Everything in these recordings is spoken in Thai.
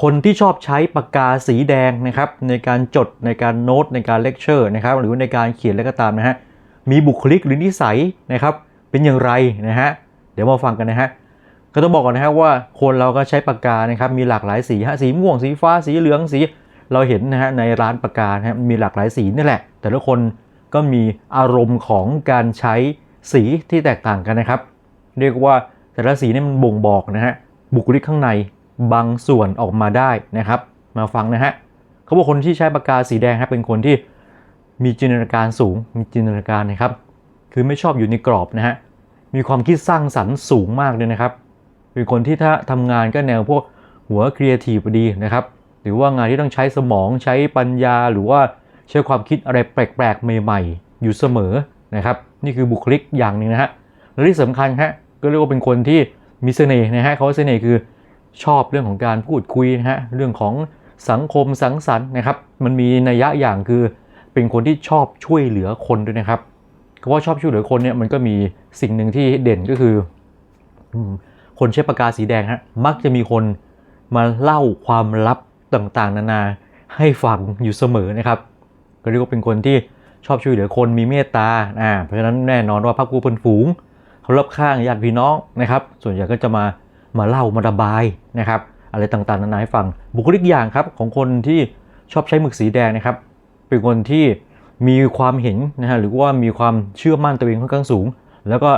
คนที่ชอบใช้ปากกาสีแดงนะครับในการจดในการโน้ตในการเลคเชอร์นะครับหรือในการเขียนอะไรก็ตามนะฮะมีบุคลิกหรือนิสัยนะครับเป็นอย่างไรนะฮะเดี๋ยวมาฟังกันนะฮะก็ต้องบอกก่อนนะฮะว่าคนเราก็ใช้ปากกานะครับมีหลากหลายสีฮะสีม่วงสีฟ้าสีเหลืองสี เราเห็นนะฮะในร้านปากกานะฮะมีหลากหลายสีนี่แหละ แต่ละคนก็มีอารมณ์ของการใช้สีที่แตกต่างกันนะครับ เรียกว่าแต่ละสีนี่มันบ่งบอกนะฮะบุคลิกข้างใน บางส่วนออกมาได้นะครับ มาฟังนะฮะเขาบอกคนที่ใช้ปากกาสีแดงครับเป็นคนที่มีจินตนาการสูง มีจินตนาการนะครับ คือไม่ชอบอยู่ในกรอบนะฮะ มีความคิดสร้างสรรค์สูงมากเลยนะครับ เป็นคนที่ถ้าทำงานก็แนวพวกหัวครีเอทีฟดีนะครับ หรือว่างานที่ต้องใช้สมองใช้ปัญญาหรือว่าใช้ความคิดอะไรแปลกๆ ใหม่ๆ อยู่เสมอนะครับ นี่คือบุคลิกอย่างหนึ่งนะฮะ และที่สำคัญฮะก็เรียกว่าเป็นคนที่มีเสน่ห์นะฮะเขาว่าเสน่ห์คือ ชอบเรื่องของการพูดคุยนะฮะเรื่องของสังคมสังสรรค์นะครับ มันมีนัยยะอย่างคือเป็นคนที่ชอบช่วยเหลือคนด้วยนะครับคำว่าชอบช่วยเหลือคนเนี่ยมันก็มีสิ่งหนึ่งที่เด่นก็คือ คนใช้ปากกาสีแดงฮะมักจะมีคนมาเล่าความลับต่างๆ นานาให้ฟังอยู่เสมอนะครับ ก็เรียกว่าเป็นคนที่ชอบช่วยเหลือคนมีเมตตาอ่าเพราะฉะนั้นแน่นอนว่าพักกูเพื่อนฝูงเขารอบข้างญาติพี่น้องนะครับ ส่วนใหญ่ก็จะมา มาเล่ามาระบายนะครับอะไรต่างๆนานาให้ฟัง บุคลิกอย่างครับของคนที่ชอบใช้หมึกสีแดงนะครับ เป็นคนที่มีความเห็นนะฮะหรือว่ามีความเชื่อมั่นตัวเองค่อนข้างสูง แล้วก็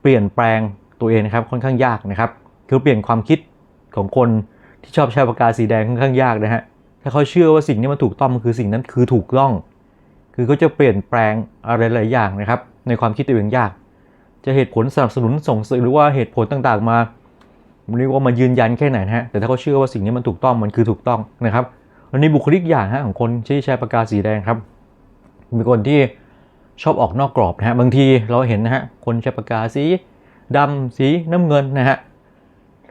เปลี่ยนแปลงตัวเองนะครับค่อนข้างยากนะครับ คือเปลี่ยนความคิดของคนที่ชอบใช้ปากกาสีแดงค่อนข้างยากนะฮะถ้าเขาเชื่อว่าสิ่งนี้มันถูกต้องมันคือสิ่งนั้นคือถูกต้อง คือเขาจะเปลี่ยนแปลงอะไรหลายอย่างนะครับ ในความคิดตัวเองยาก จะเหตุผลสนับสนุนส่งเสริมหรือว่าเหตุผลต่างๆมา เรียกว่ามายืนยันแค่ไหนนะฮะแต่ถ้าเขาเชื่อว่าสิ่งนี้มันถูกต้องมันคือถูกต้องนะครับอันนี้บุคลิกอย่างฮะของคนที่ใช้ปากกาสีแดงครับเป็นคนที่ชอบออกนอกกรอบนะฮะบางทีเราเห็นนะฮะคนใช้ปากกาสีดำสีน้ำเงินนะฮะ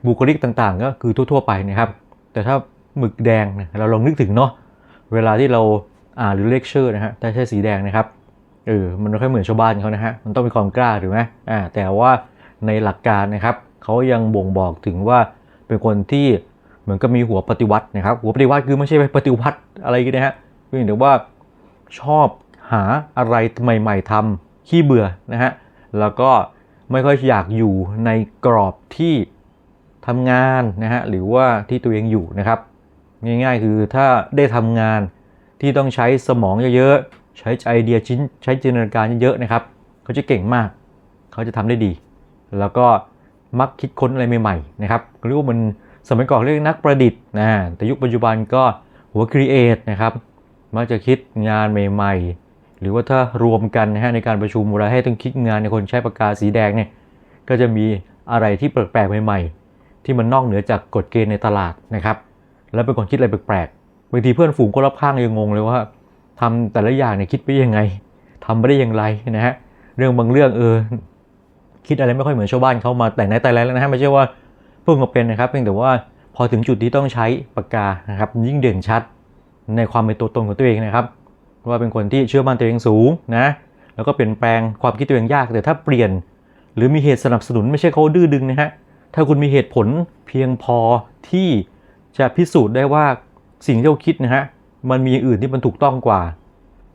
บุคลิกต่างๆ ก็คือทั่ว ๆ ไปนะครับ แต่ถ้าหมึกแดงเนี่ยเราลองนึกถึงเนาะเวลาที่เราอ่านหรือเลคเชอร์นะฮะแต่ใช้สีแดงนะครับเออมันไม่ค่อยเหมือนชาวบ้านเขานะฮะมันต้องมีความกล้าถูกไหมอ่าแต่ว่าในหลักการนะครับ เขายังบ่งบอกถึงว่าเป็นคนที่เหมือนกับมีหัวปฏิวัตินะครับ หัวปฏิวัติคือไม่ใช่ไปปฏิวัติอะไรกันนะฮะเพียงแต่ว่าชอบหาอะไรใหม่ ๆทำขี้เบื่อนะฮะแล้วก็ไม่ค่อยอยากอยู่ในกรอบที่ทำงานนะฮะหรือว่าที่ตัวเองอยู่นะครับ ง่ายๆคือถ้าได้ทำงานที่ต้องใช้สมองเยอะๆใช้ไอเดียชิ้นใช้จินตนาการเยอะๆนะครับ เขาจะเก่งมาก เขาจะทำได้ดี แล้วก็ มักคิดค้นอะไรใหม่ๆนะครับเรียกว่ามันสมัยก่อนเรียกนักประดิษฐ์นะแต่ยุคปัจจุบันก็หัวครีเอทนะครับมักจะคิดงานใหม่ๆ หรือว่าถ้ารวมกันนะฮะในการประชุมเวลาให้ต้องคิดงานในคนใช้ปากกาสีแดงเนี่ยก็จะมีอะไรที่แปลกๆใหม่ๆ ที่มันนอกเหนือจากกฎเกณฑ์ในตลาดนะครับแล้วเป็นคนคิดอะไรแปลกๆบางทีเพื่อนฝูงก็รอบข้างยังงงเลยว่าทำแต่ละอย่างเนี่ยคิดไปยังไงทำไปได้อย่างไรนะฮะเรื่องบางเรื่องเออ คิดอะไรไม่ค่อยเหมือนชาวบ้านเขามาแต่ไหนแต่ไรแล้วนะฮะไม่ใช่ว่าเพิ่งมาเป็นนะครับเพียงแต่ว่าพอถึงจุดที่ต้องใช้ปากกานะครับยิ่งเด่นชัดในความเป็นตัวตนของตัวเองนะครับ ว่าเป็นคนที่เชื่อมั่นตัวเองสูงนะแล้วก็เปลี่ยนแปลงความคิดตัวเองยากแต่ถ้าเปลี่ยน หรือมีเหตุสนับสนุนไม่ใช่เขาดื้อดึงนะฮะถ้าคุณมีเหตุผลเพียงพอที่จะพิสูจน์ได้ว่าสิ่งที่เราคิดนะฮะมันมีอย่างอื่นที่มันถูกต้องกว่า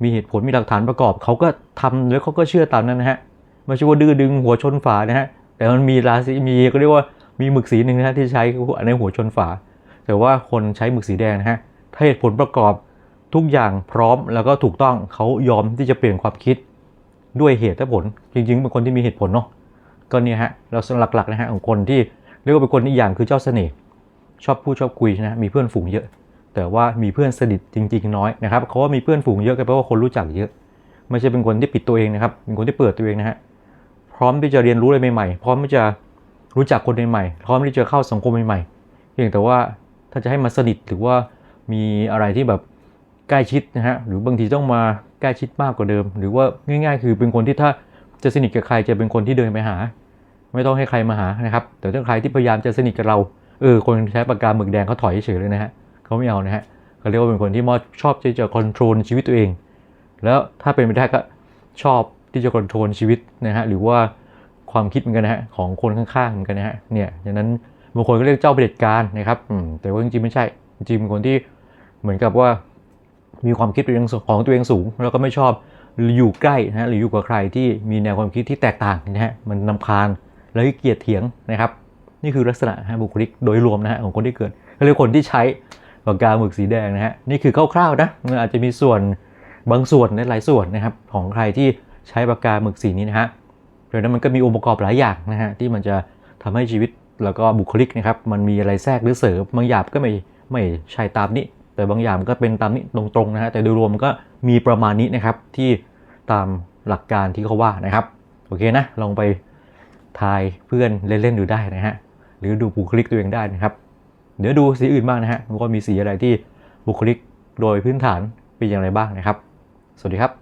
มีเหตุผลมีหลักฐานประกอบ เขาก็ทำแล้วเขาก็เชื่อตามนั้นนะฮะ ไม่ใช่ว่าดื้อดึงหัวชนฝานะฮะแต่มันมีราศีมีก็เรียกว่ามีหมึกสีหนึ่งนะฮะที่ใช้ในหัวชนฝา แต่ว่าคนใช้หมึกสีแดงนะฮะถ้าเหตุผลประกอบทุกอย่างพร้อมแล้วก็ถูกต้องเขายอมที่จะเปลี่ยนความคิดด้วยเหตุและผล จริง ๆ เป็นคนที่มีเหตุผลเนาะก็เนี่ยฮะเราสหลักๆนะฮะของคนที่เรียกว่าเป็นคนอีกอย่างคือเจ้าเสน่ห์ชอบพูดชอบคุยนะมีเพื่อนฝูงเยอะ แต่ว่ามีเพื่อนสนิทจริง ๆ น้อยนะครับเขาว่ามีเพื่อนฝูงเยอะก็แปลว่าคนรู้จักเยอะ ไม่ใช่เป็นคนที่ปิดตัวเองนะครับเป็นคนที่เปิดตัวเองนะฮะ พร้อมที่จะเรียนรู้อะไรใหม่ๆ พร้อมที่จะรู้จักคนใหม่ๆ พร้อมที่จะเข้าสังคมใหม่ๆ เพียงแต่ว่าถ้าจะให้มาสนิทหรือว่ามีอะไรที่แบบใกล้ชิดนะฮะ หรือบางทีต้องมาใกล้ชิดมากกว่าเดิม หรือว่าง่าย ๆ คือเป็นคนที่ถ้าจะสนิทกับใครจะเป็นคนที่เดินไปหา ไม่ต้องให้ใครมาหานะครับ แต่ถ้าใครที่พยายามจะสนิทกับเรา เออ คนใช้ปากกาหมึกแดงเขาถอยเฉยเลยนะฮะเขาไม่เอานะฮะเขาเรียกว่าเป็นคนที่มอชอบที่จะคอนโทรลชีวิตตัวเอง แล้วถ้าเป็นไปได้ก็ชอบ ที่จะคอนโทรลชีวิตนะฮะหรือว่าความคิดเหมือนกันนะฮะของคนข้างๆเหมือนกันนะฮะเนี่ยดังนั้นบางคนก็เรียกเจ้าเผด็จการนะครับแต่ว่าจริงๆไม่ใช่จริงๆเป็นคนที่เหมือนกับว่ามีความคิดเป็นของตัวเองสูง แล้วก็ไม่ชอบอยู่ใกล้นะฮะหรืออยู่กับใครที่มีแนวความคิดที่แตกต่างนะฮะมันนำคาญแล้วก็เกลียดเถียงนะครับ นี่คือลักษณะฮะบุคลิกโดยรวมนะฮะของคนที่เกิดเรียกคนที่ใช้ปากกาหมึกสีแดงนะฮะนี่คือคร่าวๆนะมันอาจจะมีส่วนบางส่วนในหลายส่วนนะครับของใครที่ ใช้ปากกาหมึกสีนี้นะฮะเพราะนั้นมันก็มีองค์ประกอบหลายอย่างนะฮะที่มันจะทำให้ชีวิตแล้วก็บุคลิกนะครับมันมีอะไรแทรกหรือเสริมบางอย่างก็ไม่ไม่ใช่ตามนี้ แต่บางอย่างก็เป็นตามนี้ตรงๆนะฮะแต่โดยรวมมันก็มีประมาณนี้นะครับที่ตามหลักการที่เขาว่านะครับโอเคนะลองไปทายเพื่อนเล่นๆดูได้นะฮะหรือดูบุคลิกตัวเองได้นะครับเดี๋ยวดูสีอื่นบ้างนะฮะว่ามีสีอะไรที่บุคลิกโดยพื้นฐานเป็นอย่างไรบ้างนะครับ สวัสดีครับ